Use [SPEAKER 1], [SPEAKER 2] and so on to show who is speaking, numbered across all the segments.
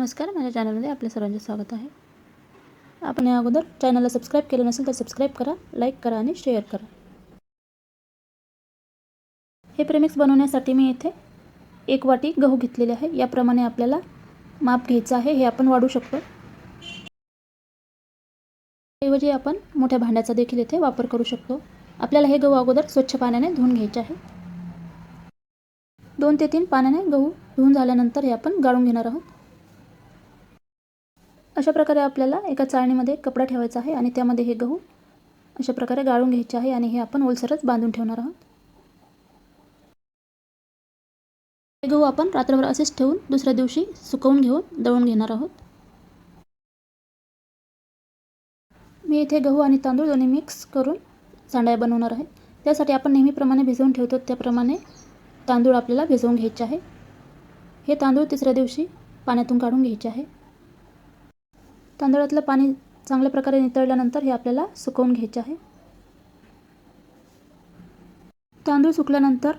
[SPEAKER 1] नमस्कार माझ्या चॅनलमध्ये आपल्या सर्वांचे स्वागत आहे. आपण या अगोदर चॅनलला सबस्क्राईब केलं नसेल तर सबस्क्राईब करा लाईक करा आणि शेअर करा. हे प्रेमिक्स बनवण्यासाठी मी इथे एक वाटी गहू घेतलेले आहे. याप्रमाणे आपल्याला माप घ्यायचं आहे. हे आपण वाढू शकतो. ऐवजी आपण मोठ्या भांड्याचा देखील इथे वापर करू शकतो. आपल्याला हे गहू अगोदर स्वच्छ पाण्याने धुवून घ्यायचे आहे. दोन ते तीन पाण्याने गहू धुवून झाल्यानंतर हे आपण गाळून घेणार आहोत. अशा प्रकारे आपल्याला एका चाळणीमध्ये कपडा ठेवायचा आहे आणि त्यामध्ये हे गहू अशा प्रकारे गाळून घ्यायचे आहे आणि हे आपण ओलसरच बांधून ठेवणार आहोत. हे गहू आपण रात्रभर असेच ठेवून दुसऱ्या दिवशी सुकवून घेऊन दळून घेणार आहोत. मी इथे गहू आणि तांदूळ दोन्ही मिक्स करून सांडाया बनवणार आहे. त्यासाठी आपण नेहमीप्रमाणे भिजवून ठेवतो त्याप्रमाणे तांदूळ आपल्याला भिजवून घ्यायचे आहे. हे तांदूळ तिसऱ्या दिवशी पाण्यातून काढून घ्यायचे आहे. तांदळातलं पाणी चांगल्या प्रकारे नितळल्यानंतर हे आपल्याला सुकवून घ्यायचे आहे. तांदूळ सुकल्यानंतर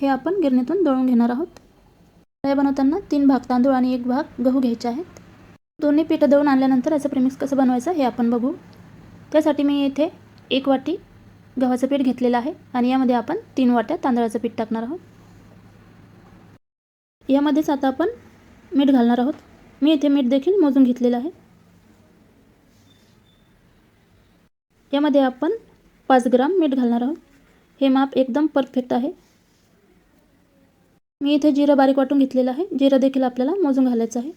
[SPEAKER 1] हे आपण गिरणीतून दळून घेणार आहोत. हे बनवताना तीन भाग तांदूळ आणि एक भाग गहू घ्यायचे आहेत. दोन्ही पीठं दळून आणल्यानंतर याचं प्रेमिक्स कसं बनवायचं हे आपण बघू. त्यासाठी मी येथे एक वाटी गव्हाचं पीठ घेतलेलं आहे आणि यामध्ये आपण तीन वाट्या तांदळाचं पीठ टाकणार आहोत. यामध्येच आता आपण मीठ घालणार आहोत. मी इथे मीठ देखील मोजून घेतलेलं आहे. यामध्ये आपण पाच ग्राम मीठ घालणार आहोत. हे माप एकदम परफेक्ट आहे. मी इथे जिरं बारीक वाटून घेतलेलं आहे. जिरं देखील आपल्याला मोजून घालायचं आहे.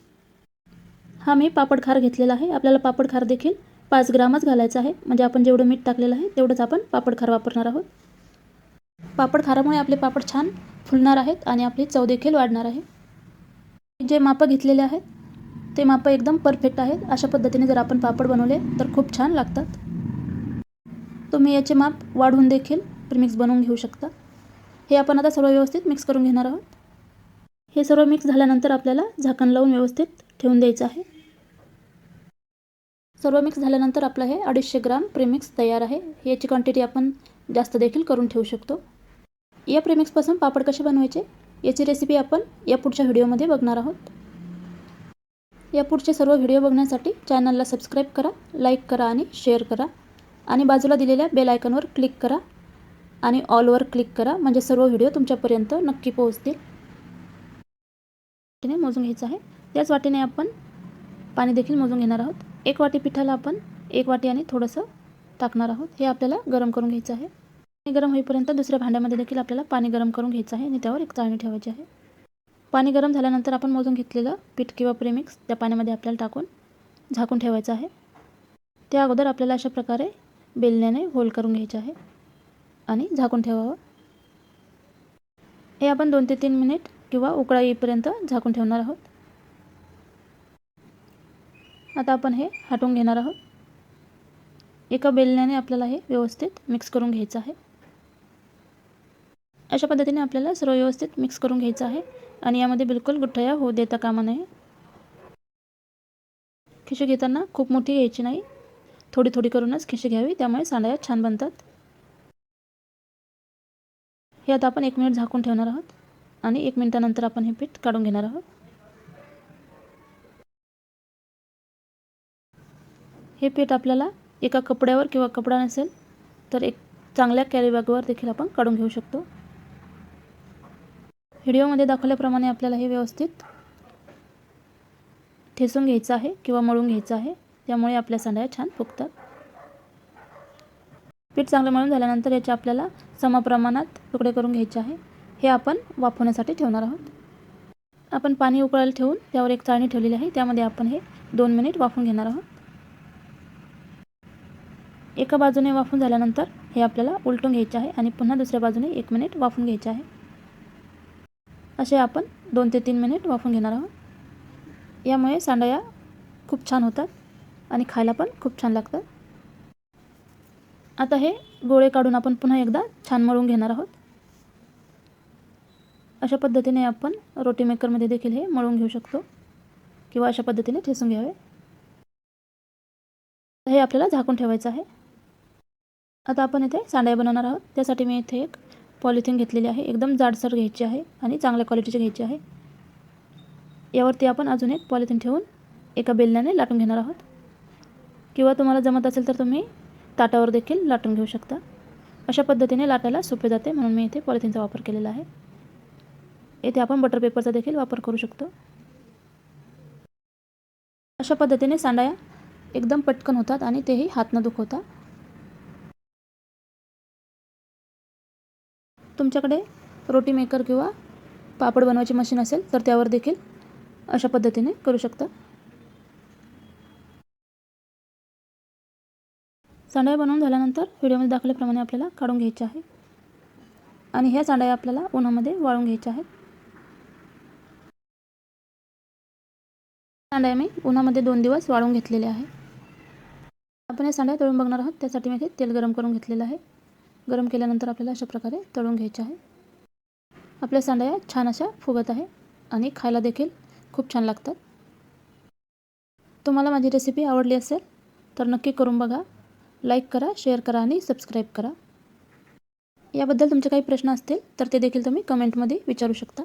[SPEAKER 1] हा मी पापड खार घेतलेला आहे. आपल्याला पापड खार देखील पाच ग्रामच घालायचं आहे. म्हणजे आपण जेवढं मीठ टाकलेलं आहे तेवढंच आपण पापड खार वापरणार आहोत. पापड खारामुळे आपले पापड छान फुलणार आहेत आणि आपली चव देखील वाढणार आहे. जे मापं घेतलेले आहेत ते मापं एकदम परफेक्ट आहेत. अशा पद्धतीने जर आपण पापड बनवले तर खूप छान लागतात. तुम्ही याचे माप वाढवून देखील प्रिमिक्स बनवून घेऊ शकता. हे आपण आता सर्व व्यवस्थित मिक्स करून घेणार आहोत. हे सर्व मिक्स झाल्यानंतर आपल्याला झाकण लावून व्यवस्थित ठेवून द्यायचं आहे. सर्व मिक्स झाल्यानंतर आपलं हे अडीचशे ग्राम प्रीमिक्स तयार आहे. याची क्वांटिटी आपण जास्त देखील करून ठेवू शकतो. या प्रिमिक्सपासून पापड कसे बनवायचे? याची रेसिपी आपण या पुढच्या व्हिडिओमध्ये बघणार आहोत. या पुढचे सर्व व्हिडिओ बघण्यासाठी चॅनलला सबस्क्राईब करा लाईक करा आणि शेअर करा. आणि बाजूला दिलेल्या बेल आयकॉनवर क्लिक करा. आणि ऑलवर क्लिक करा. म्हणजे सर्व व्हिडिओ तुमच्यापर्यंत नक्की पोहोचतील. वाटीने मोजून घ्यायचं आहे. त्याच वाटीने आपण पाणी देखील मोजून घेणार आहोत. एक वाटी पिठाला आपण एक वाटी आणि थोडंसं टाकणार आहोत. हे आपल्याला गरम करून घ्यायचं आहे. पाणी गरम होईपर्यंत दुसऱ्या भांड्यामध्ये देखील आपल्याला पाणी गरम करून घ्यायचं आहे. आणि त्यावर एक चाळणी ठेवायची आहे. पाणी गरम झाल्यानंतर आपण मोजून घेतलेलं पीठ किंवा प्रेमिक्स त्या पाण्यामध्ये आपल्याला टाकून झाकून ठेवायचं आहे. त्या अगोदर आपल्याला अशा प्रकारे बेलण्याने होल करून घ्यायचे आहे आणि झाकून ठेवावं. हे आपण दोन ते तीन मिनिट किंवा उकळा येईपर्यंत झाकून ठेवणार आहोत. आता आपण हे हटवून घेणार आहोत. एका बेलण्याने आपल्याला हे व्यवस्थित मिक्स करून घ्यायचं आहे. अशा पद्धतीने आपल्याला सर्व व्यवस्थित मिक्स करून घ्यायचं आहे आणि यामध्ये बिलकुल गुठ्ठया होऊ देता कामा नये. खिशी घेताना खूप मोठी घ्यायची नाही. थोडी थोडी करूनच खिशी घ्यावी त्यामुळे सांडया छान बनतात. हे आता आपण एक मिनिट झाकून ठेवणार आहोत आणि एक मिनिटानंतर आपण हे पीठ काढून घेणार आहोत. हे पीठ आपल्याला एका कपड्यावर किंवा कपडा नसेल तर एक चांगल्या कॅरीबॅगवर देखील आपण काढून घेऊ शकतो. व्हिडिओमध्ये दाखवल्याप्रमाणे आपल्याला हे व्यवस्थित ठेसून घ्यायचं आहे किंवा मळून घ्यायचं आहे. त्यामुळे आपल्या सांड्या छान फुगतात. पीठ चांगलं मळून झाल्यानंतर याचे आपल्याला समप्रमाणात तुकडे करून घ्यायचे आहे. हे आपण वाफवण्यासाठी ठेवणार आहोत. आपण पाणी उकळायला ठेवून त्यावर एक चाळणी ठेवलेली आहे. त्यामध्ये आपण हे दोन मिनिट वाफवून घेणार आहोत. एका बाजूने वाफून झाल्यानंतर हे आपल्याला उलटून घ्यायचे आहे आणि पुन्हा दुसऱ्या बाजूने एक मिनिट वाफून घ्यायचे आहे. असे आपण दोन ते तीन मिनिट वाफून घेणार आहोत. यामुळे सांडया खूप छान होतात. आणि खायला पण खूप छान लागतात आता हे गोळे काढून आपण पुन्हा एकदा छान मळून घेणार आहोत. अशा पद्धतीने आपण रोटी मेकरमध्ये देखील हे मळून घेऊ शकतो किंवा अशा पद्धतीने ठेसून घ्यावे. हे आपल्याला झाकून ठेवायचं आहे. आता आपण इथे सांड्या बनवणार आहोत. त्यासाठी मी इथे एक पॉलिथिन घेतलेली आहे. एकदम जाडसर घ्यायची आहे आणि चांगल्या क्वालिटीची घ्यायची आहे. यावरती आपण अजून एक पॉलिथिन ठेवून एका बेलण्याने लाटून घेणार आहोत. किंवा तुम्हाला जमत असेल तर तुम्ही ताटावर देखील लाटून घेऊ शकता. अशा पद्धतीने लाटायला सोपे जाते म्हणून मी इथे पॉलिथिनचा वापर केलेला आहे. येथे आपण बटर पेपरचा देखील वापर करू शकतो. अशा पद्धतीने सांडाया एकदम पटकन होतात आणि तेही हात न दुखवता तुमच्याकडे रोटी मेकर किंवा पापड बनवायची मशीन असेल तर त्यावर देखील अशा पद्धतीने करू शकता. सांडाया बनवून झाल्यानंतर व्हिडिओमध्ये दाखवल्याप्रमाणे आपल्याला काढून घ्यायचे आहे. आणि ह्या सांडाया आपल्याला उन्हामध्ये वाळून घ्यायच्या आहेत. सांड्या मी उन्हामध्ये दोन दिवस वाळून घेतलेले आहे. आपण या सांड्या तळून बघणार आहोत. त्यासाठी मी इथे तेल गरम करून घेतलेलं आहे. गरम केल्यानंतर आपल्याला अशा प्रकारे तळून घ्यायचे आहे. आपल्या सांड्या छान अशा फुगत आहे आणि खायला देखील खूप छान लागतात. तुम्हाला माझी रेसिपी आवडली असेल तर नक्की करून बघा. लाईक करा शेअर करा आणि सबस्क्राईब करा. याबद्दल तुमचे काही प्रश्न असतील तर ते देखील तुम्ही कमेंटमध्ये विचारू शकता.